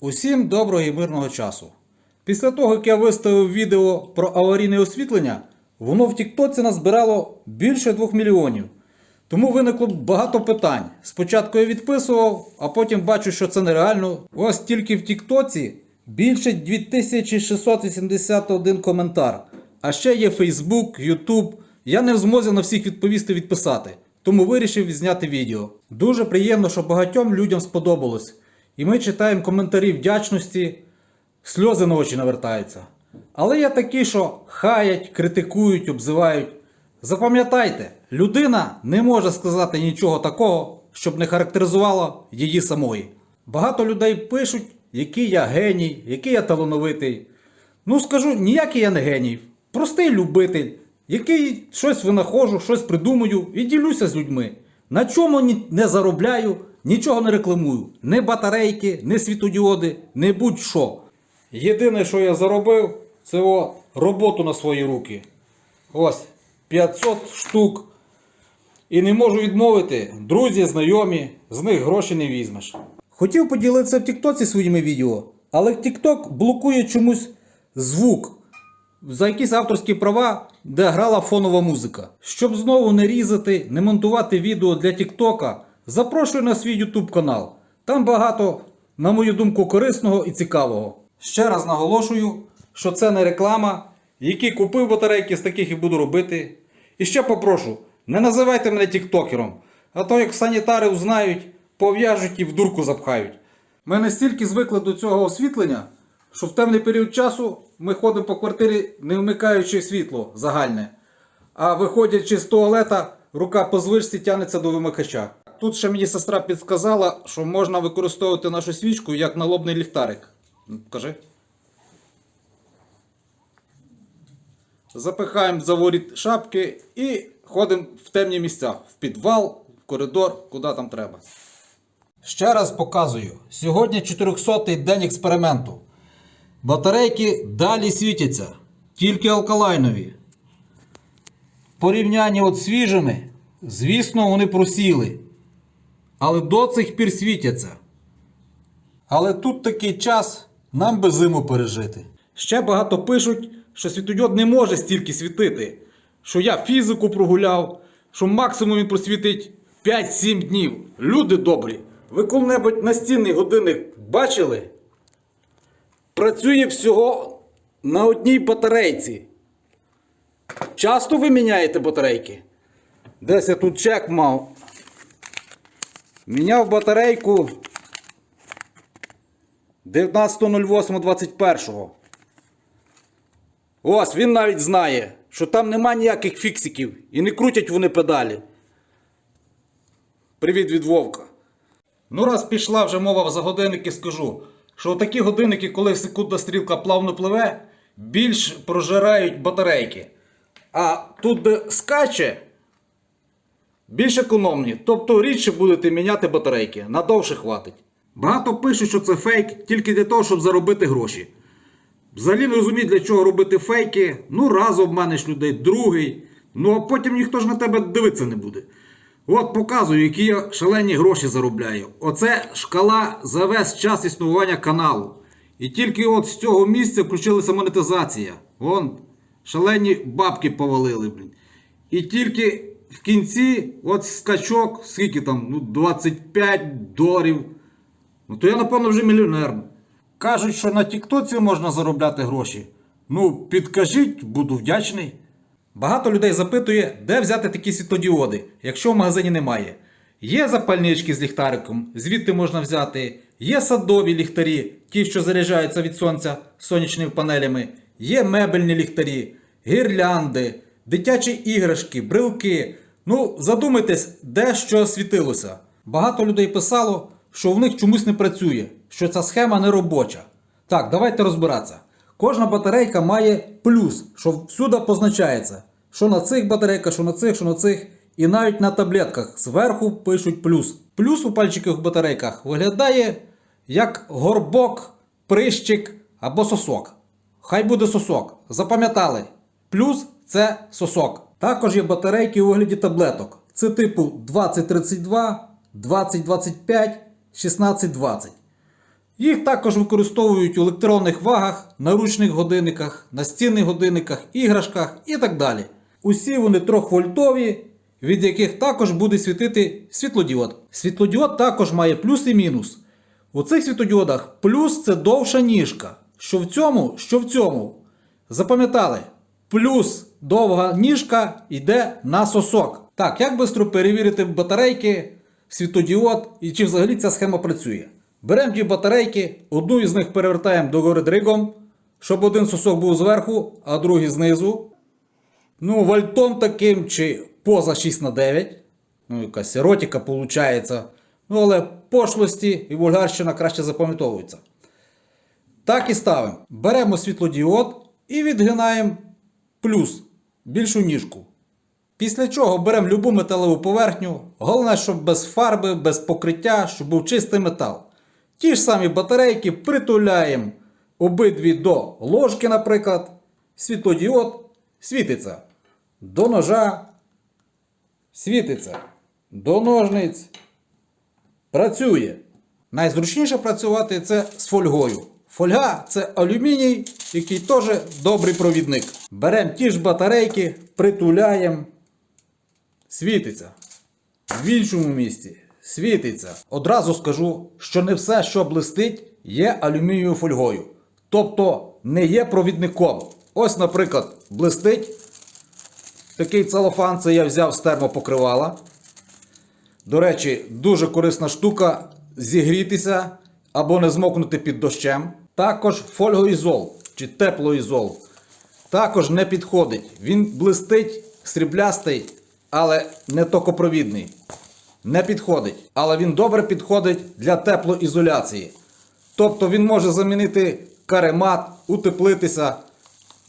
Усім доброго і мирного часу. Після того, як я виставив відео про аварійне освітлення, воно в Тіктоці назбирало більше 2 мільйонів. Тому виникло багато питань. Спочатку я відписував, а потім бачу, що це нереально. Ось тільки в Тіктоці більше 2681 коментар. А ще є Фейсбук, Ютуб. Я не в змозі на всіх відповісти відписати, тому вирішив зняти відео. Дуже приємно, що багатьом людям сподобалось. І ми читаємо коментарі вдячності, сльози на очі навертаються. Але є такі, що хаять, критикують, обзивають. Запам'ятайте, людина не може сказати нічого такого, щоб не характеризувало її самої. Багато людей пишуть, який я геній, який я талановитий. Ну скажу, ніякий я не геній. Простий любитель, який щось винаходжу, щось придумую і ділюся з людьми. На чому не заробляю, нічого не рекламую. Ні батарейки, ні світодіоди, ні будь-що. Єдине, що я заробив, це о, роботу на свої руки. Ось 500 штук. І не можу відмовити, друзі, знайомі, з них гроші не візьмеш. Хотів поділитися в Тіктоці своїми відео, але Тікток блокує чомусь звук за якісь авторські права, де грала фонова музика. Щоб знову не різати, не монтувати відео для Тіктока, запрошую на свій YouTube канал. Там багато, на мою думку, корисного і цікавого. Ще раз наголошую, що це не реклама. Які купив батарейки, з таких і буду робити. І ще попрошу, не називайте мене тіктокером, а то як санітари узнають, пов'яжуть і в дурку запхають. Ми настільки звикли до цього освітлення, що в темний період часу ми ходимо по квартирі, не вмикаючи світло загальне. А виходячи з туалета, рука по звичці тягнеться до вимикача. Тут ще мені сестра підсказала, що можна використовувати нашу свічку як налобний ліхтарик. Ну, Кажи. Запихаємо за воріт шапки і ходимо в темні місця, в підвал, в коридор, куди там треба. Ще раз показую. Сьогодні 400-й день експерименту. Батарейки далі світяться, тільки алкалайнові. Порівнянні от свіжими, звісно, вони просіли. Але до цих пір світяться. Але тут такий час, нам би зиму пережити. Ще багато пишуть, що світодіод не може стільки світити, що я фізику прогуляв, що максимум він просвітить 5-7 днів. Люди добрі, ви коли-небудь настінний годинник бачили? Працює всього на одній батарейці. Часто ви міняєте батарейки? Десь я тут чек мав. Міняв батарейку 19.08.21. Ось він навіть знає, що там нема ніяких фіксиків і не крутять вони педалі. Привіт від Вовка. Ну, раз пішла вже мова за годинники, скажу, що такі годинники, коли секундна стрілка плавно пливе, більш прожирають батарейки. А тут, де скаче, більш економні. Тобто рідше будете міняти батарейки, надовше хватить. Багато пишуть, що це фейк тільки для того, щоб заробити гроші. Взагалі не розумію, для чого робити фейки. Ну, раз обманеш людей, другий. Ну а потім ніхто ж на тебе дивитися не буде. От показую, які я шалені гроші заробляю. Оце шкала за весь час існування каналу. І тільки от з цього місця включилася монетизація. Вон шалені бабки повалили, блін. І тільки в кінці, от скачок, скільки там, ну, 25 доларів. Ну то я, напевно, вже мільйонер. Кажуть, що на Тіктоці можна заробляти гроші. Ну, підкажіть, буду вдячний. Багато людей запитує, де взяти такі світлодіоди, якщо в магазині немає. Є запальнички з ліхтариком, звідти можна взяти. Є садові ліхтарі, ті, що заряджаються від сонця сонячними панелями. Є мебельні ліхтарі, гірлянди, дитячі іграшки, брелки. Ну, задумайтесь, де що світилося. Багато людей писало, що в них чомусь не працює, що ця схема не робоча. Так, давайте розбиратися. Кожна батарейка має плюс, що всюди позначається. Що на цих батарейках, що на цих, що на цих. І навіть на таблетках зверху пишуть плюс. Плюс у пальчикових батарейках виглядає як горбок, прищик або сосок. Хай буде сосок. Запам'ятали. Плюс це сосок. Також є батарейки у вигляді таблеток. Це типу 2032, 2025, 1620. Їх також використовують у електронних вагах, наручних годинниках, настінних годинниках, іграшках і так далі. Усі вони трьохвольтові, від яких також буде світити світлодіод. Світлодіод також має плюс і мінус. У цих світлодіодах плюс це довша ніжка. Що в цьому, що в цьому. Запам'ятали, плюс довга ніжка йде на сосок. Так, як швидко перевірити батарейки, світлодіод і чи взагалі ця схема працює? Беремо дві батарейки, одну із них перевертаємо догори дригом, щоб один сосок був зверху, а другий знизу. Ну, вальтом таким чи поза 6 на 9. Ну, якась еротика виходить. Ну, але пошлості і вульгарщина краще запам'ятовуються. Так і ставимо. Беремо світлодіод і відгинаємо плюс більшу ніжку. Після чого беремо любу металеву поверхню. Головне, щоб без фарби, без покриття, щоб був чистий метал. Ті ж самі батарейки притуляємо обидві до ложки, наприклад. Світлодіод світиться. До ножа світиться. До ножниць працює. Найзручніше працювати це з фольгою. Фольга це алюміній, який теж добрий провідник. Беремо ті ж батарейки, притуляємо, світиться. В іншому місці світиться. Одразу скажу, що не все, що блистить, є алюмінієвою фольгою. Тобто не є провідником. Ось, наприклад, блистить. Такий целофан це я взяв з термопокривала. До речі, дуже корисна штука зігрітися або не змокнути під дощем. Також фольгоізол чи теплоізол. Також не підходить. Він блистить, сріблястий, але не токопровідний. Не підходить. Але він добре підходить для теплоізоляції. Тобто він може замінити каремат, утеплитися.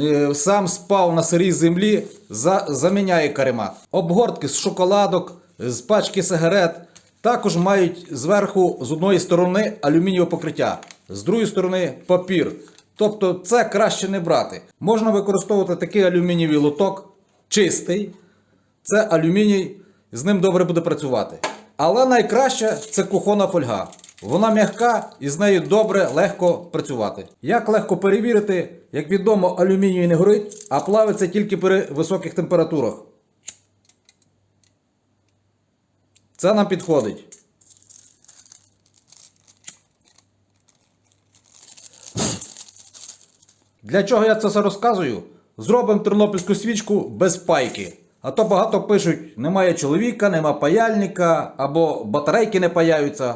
Е, Сам спав на сирій землі, за, заміняє каремат. Обгортки з шоколадок, з пачки сигарет також мають зверху з одної сторони алюмінієве покриття, з другої сторони папір. Тобто це краще не брати. Можна використовувати такий алюмінієвий лоток, чистий. Це алюміній, з ним добре буде працювати. Але найкраще це кухонна фольга. Вона м'яка і з нею добре, легко працювати. Як легко перевірити, як відомо, алюміній не горить, а плавиться тільки при високих температурах. Це нам підходить. Для чого я це все розказую? Зробимо тернопільську свічку без пайки. А то багато пишуть, немає чоловіка, нема паяльника або батарейки не паяються.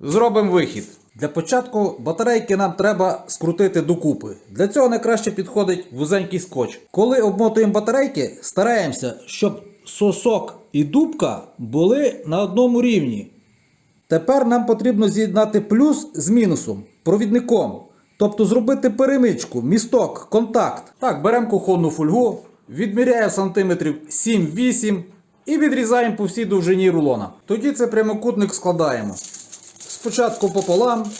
Зробимо вихід. Для початку батарейки нам треба скрутити докупи. Для цього найкраще підходить вузенький скотч. Коли обмотуємо батарейки, стараємося, щоб сосок і дубка були на одному рівні. Тепер нам потрібно з'єднати плюс з мінусом, провідником. Тобто зробити перемичку, місток, контакт. Так, беремо кухонну фольгу, відміряємо сантиметрів 7-8 і відрізаємо по всій довжині рулона. Тоді цей прямокутник складаємо. Спочатку пополам.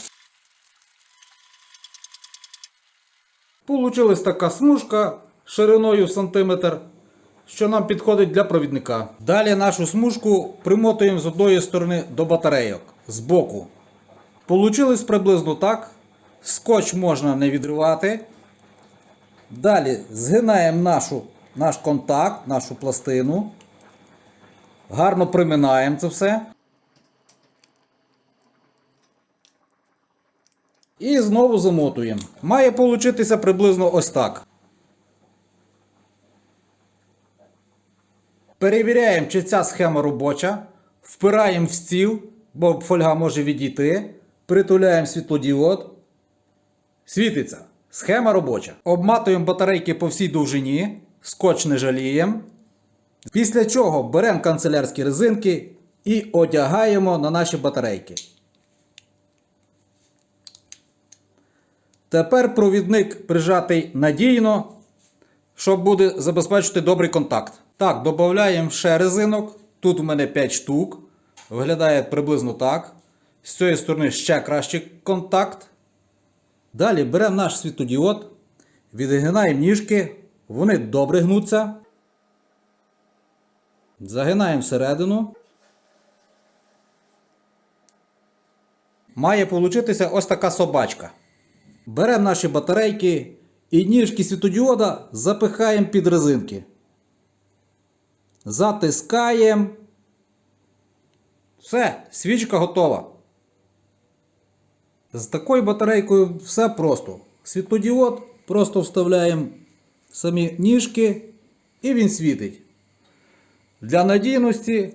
Получилась така смужка шириною сантиметр, що нам підходить для провідника. Далі нашу смужку примотуємо з одної сторони до батарейок, з боку. Получилось приблизно так. Скотч можна не відривати. Далі згинаємо нашу, наш контакт, нашу пластину. Гарно приминаємо це все. І знову замотуємо. Має получитися приблизно ось так. Перевіряємо, чи ця схема робоча. Впираємо в стіл, бо фольга може відійти. Притуляємо світлодіод. Світиться. Схема робоча. Обматуємо батарейки по всій довжині. Скотч не жаліємо. Після чого беремо канцелярські резинки і одягаємо на наші батарейки. Тепер провідник прижатий надійно, щоб буде забезпечити добрий контакт. Так, додаємо ще резинок. Тут у мене 5 штук. Виглядає приблизно так. З цієї сторони ще кращий контакт. Далі беремо наш світодіод, відгинаємо ніжки, вони добре гнуться. Загинаємо всередину. має получитися ось така собачка. Беремо наші батарейки і ніжки світодіода запихаємо під резинки. Затискаємо. Все, свічка готова. З такою батарейкою все просто. Світлодіод просто вставляємо самі ніжки і він світить. Для надійності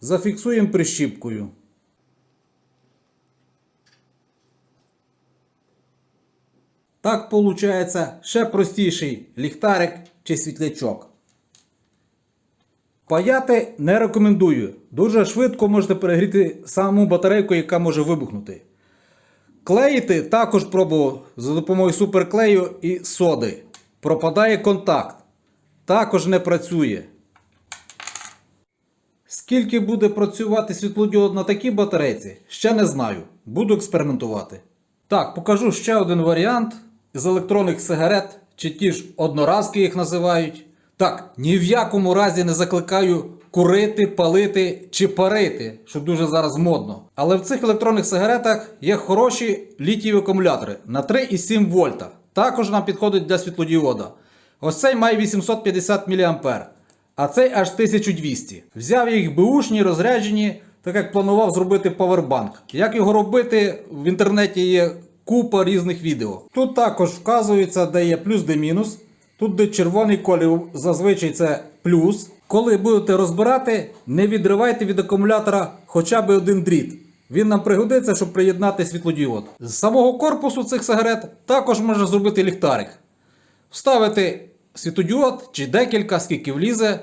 зафіксуємо прищіпкою. Так виходить ще простіший ліхтарик чи світлячок. Паяти не рекомендую. Дуже швидко можете перегріти саму батарейку, яка може вибухнути. Клеїти також пробував за допомогою суперклею і соди. Пропадає контакт. Також не працює. Скільки буде працювати світлодіод на такій батарейці, ще не знаю. Буду експериментувати. Так, покажу ще один варіант з електронних сигарет, чи ті ж одноразки їх називають. Так, ні в якому разі не закликаю курити, палити чи парити, що дуже зараз модно. Але в цих електронних сигаретах є хороші літієві акумулятори на 3,7 вольта. Також нам підходить для світлодіода. Ось цей має 850 мА, а цей аж 1200. Взяв їх беушні, розряджені, так як планував зробити павербанк. Як його робити, в інтернеті є купа різних відео. Тут також вказується, де є плюс, де мінус. Тут, де червоний колір, зазвичай це плюс. Коли будете розбирати, не відривайте від акумулятора хоча б один дріт. Він нам пригодиться, щоб приєднати світлодіод. З самого корпусу цих сигарет також можна зробити ліхтарик. Вставити світодіод чи декілька, скільки влізе,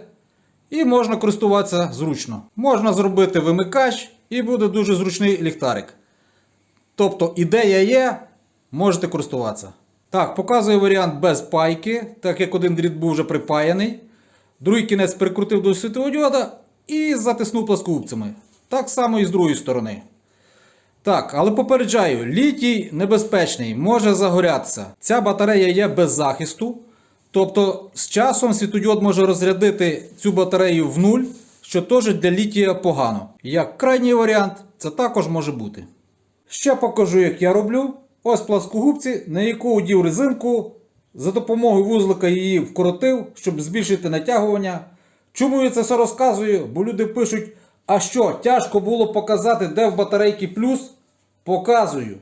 і можна користуватися зручно. Можна зробити вимикач і буде дуже зручний ліхтарик. Тобто ідея є, можете користуватися. Так, показую варіант без пайки, так як один дріт був вже припаяний. Другий кінець прикрутив до світлодіода і затиснув пласкогубцями. Так само і з другої сторони. Так, але попереджаю, літій небезпечний, може загорятися. Ця батарея є без захисту. Тобто з часом світодіод може розрядити цю батарею в нуль, що теж для літія погано. Як крайній варіант, це також може бути. Ще покажу, як я роблю. Ось пласкогубці, на яку одів резинку. За допомогою вузлика її вкоротив, щоб збільшити натягування. Чому я це все розказую? Бо люди пишуть, а що, тяжко було показати, де в батарейки плюс? Показую.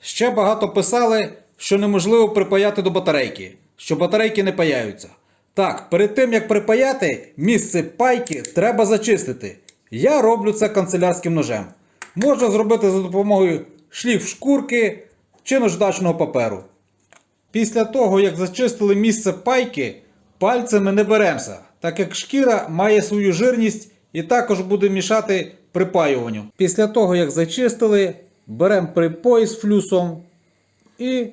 Ще багато писали, що неможливо припаяти до батарейки, що батарейки не паяються. Так, перед тим як припаяти, місце пайки треба зачистити. Я роблю це канцелярським ножем. Можна зробити за допомогою шліф шкурки чи наждачного паперу. Після того, як зачистили місце пайки, пальцями не беремося, так як шкіра має свою жирність і також буде мішати припаюванню. Після того, як зачистили, беремо припой з флюсом і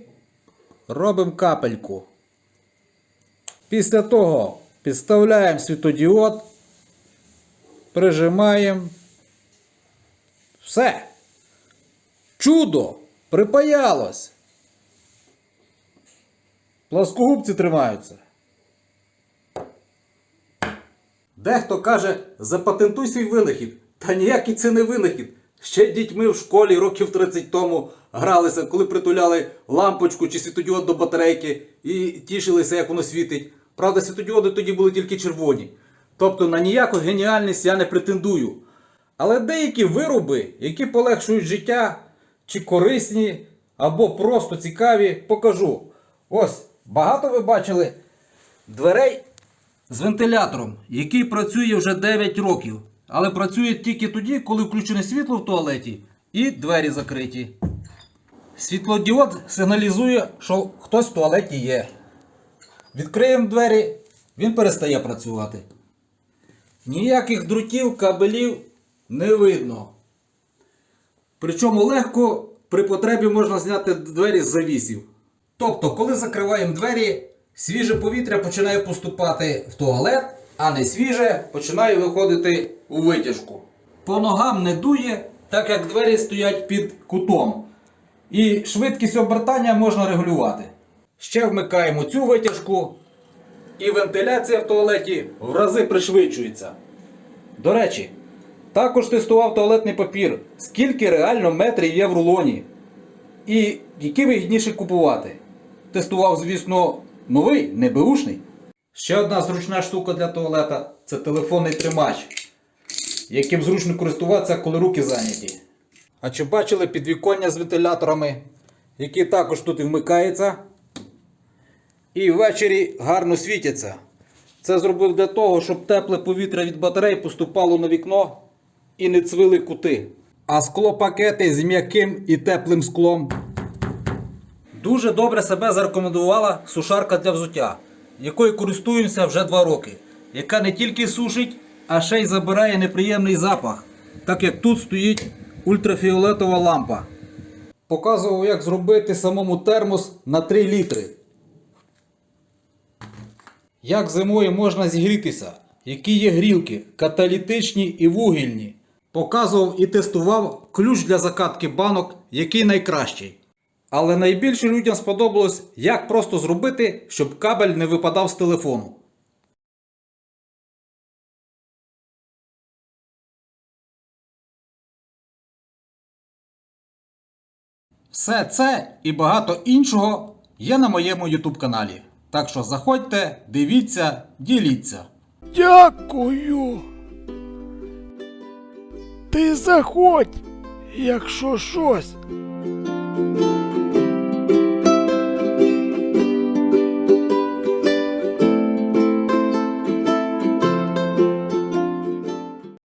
робимо капельку. Після того підставляємо світодіод, прижимаємо. Все. Чудо! Припаялось! Пласкогубці тримаються. Дехто каже, запатентуй свій винахід. Та ніякий це не винахід. Ще дітьми в школі років 30 тому гралися, коли притуляли лампочку чи світодіод до батарейки і тішилися, як воно світить. Правда, світодіоди тоді були тільки червоні. Тобто на ніяку геніальність я не претендую. Але деякі вироби, які полегшують життя, чи корисні, або просто цікаві, покажу. Ось, багато ви бачили дверей з вентилятором, який працює вже 9 років. Але працює тільки тоді, коли включене світло в туалеті і двері закриті. Світлодіод сигналізує, що хтось в туалеті є. Відкриємо двері, він перестає працювати. Ніяких друтів, кабелів не видно. Причому легко при потребі можна зняти двері з завісів. Тобто, коли закриваємо двері, свіже повітря починає поступати в туалет, а не свіже починає виходити у витяжку. По ногам не дує, так як двері стоять під кутом. І швидкість обертання можна регулювати. Ще вмикаємо цю витяжку, і вентиляція в туалеті в рази пришвидшується. До речі, Також тестував туалетний папір, скільки реально метрів є в рулоні. І який вигідніше купувати. Тестував, звісно, новий, не беушний. Ще одна зручна штука для туалета це телефонний тримач, яким зручно користуватися, коли руки зайняті. А чи бачили підвіконня з вентиляторами, які також тут і вмикаються? І ввечері гарно світяться. Це зробив для того, щоб тепле повітря від батарей поступало на вікно і не цвили кути. А склопакети з м'яким і теплим склом. Дуже добре себе зарекомендувала сушарка для взуття, якою користуємося вже 2 роки, яка не тільки сушить, а ще й забирає неприємний запах, так як тут стоїть ультрафіолетова лампа. Показував, як зробити самому термос на 3 літри. Як зимою можна зігрітися? Які є грілки, каталітичні і вугільні. Показував і тестував ключ для закатки банок, який найкращий. Але найбільше людям сподобалось, як просто зробити, щоб кабель не випадав з телефону. Все це і багато іншого є на моєму YouTube каналі. Так що заходьте, дивіться, діліться. Дякую. Ти заходь, якщо щось.